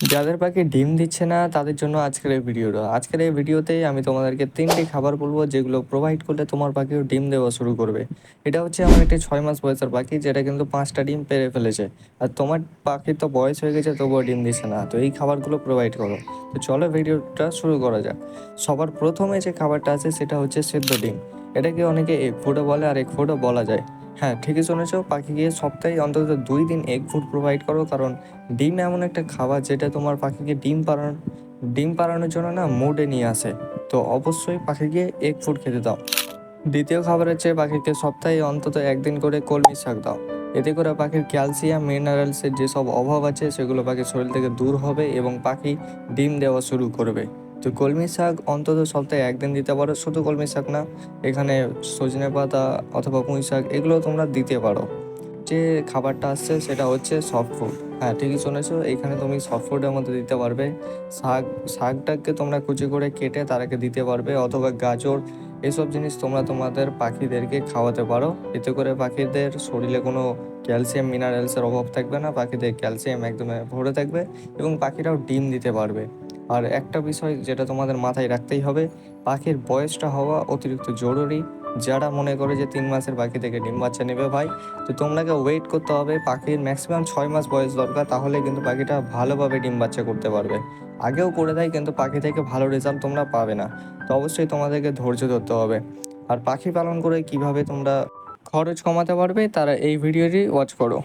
যাদের পাখি ডিম দিচ্ছে না, তাদের জন্য আজকের এই ভিডিওটা। আজকের এই ভিডিওতেই আমি তোমাদেরকে তিনটি খাবার বলব, যেগুলো প্রোভাইড করলে তোমার পাখিও ডিম দেওয়া শুরু করবে। এটা হচ্ছে আমার একটি ছয় মাস বয়সের পাখি যেটা কিন্তু পাঁচটা ডিম পেরে ফেলেছে। আর তোমার পাখির তো বয়স হয়ে গেছে, তবুও ডিম দিচ্ছে না। তো এই খাবারগুলো প্রোভাইড করো। তো চলো ভিডিওটা শুরু করা যাক। সবার প্রথমে যে খাবারটা আছে, সেটা হচ্ছে সেদ্ধ ডিম। এটাকে অনেকে এগ ফুডও বলে, আর এগ ফুডও বলা যায়। হ্যাঁ ঠিকই শুনেছো। পাখিকে সপ্তাহে অন্তত দুই দিন এগ ফুড প্রোভাইড করো। কারণ ডিম এমন একটা খাবার যেটা তোমার পাখিকে ডিম পাড়ানো, ডিম পাড়ানোর জন্য না মুডে নিয়ে আসে। তো অবশ্যই পাখিকে এগ ফুড খেতে দাও। দ্বিতীয় খাবার হচ্ছে পাখিকে সপ্তাহে অন্তত একদিন করে কলমি শাক দাও। এতে করে পাখির ক্যালসিয়াম, মিনারেলসের যেসব অভাব আছে, সেগুলো পাখির শরীর থেকে দূর হবে এবং পাখি ডিম দেওয়া শুরু করবে। তো কলমি শাক অন্তত সপ্তাহে একদিন দিতে পারো। শুধু কলমি শাক না, এখানে সজনে পাতা অথবা পুঁই শাক এগুলো তোমরা দিতে পারো। যে খাবারটা আসছে সেটা হচ্ছে সফট ফুড হ্যাঁ ঠিকই শুনেছো, এখানে তুমি সফট ফুডের মধ্যে দিতে পারবে। শাক, শাকটাকে তোমরা কুচি করে কেটে তারাকে দিতে পারবে, অথবা গাজর, এসব জিনিস তোমরা তোমাদের পাখিদেরকে খাওয়াতে পারো। এতে করে পাখিদের শরীরে কোনো ক্যালসিয়াম মিনারেলসের অভাব থাকবে না, পাখিদের ক্যালসিয়াম একদমে ভরে থাকবে এবং পাখিরাও ডিম দিতে পারবে। আর একটা বিষয় যেটা তোমাদের মাথায় রাখতেই হবে, পাখির বয়সটা হওয়া অতিরিক্ত জরুরি। যারা মনে করে যে তিন মাসের পাখি থেকে ডিম বাচ্চা নেবে ভাই, তো তোমাকে ওয়েট করতে হবে, পাখির ম্যাক্সিমাম ছয় মাস বয়স দরকার, তাহলে কিন্তু পাখিটা ভালোভাবে ডিম বাচ্চা করতে পারবে। আগেও করে দেয়, কিন্তু পাখি থেকে ভালো রেজাল্ট তোমরা পাবে না। তো অবশ্যই তোমাদেরকে ধৈর্য ধরতে হবে। আর পাখি পালন করে কীভাবে তোমরা খরচ কমাতে পারবে, তারা এই ভিডিওটি ওয়াচ করো।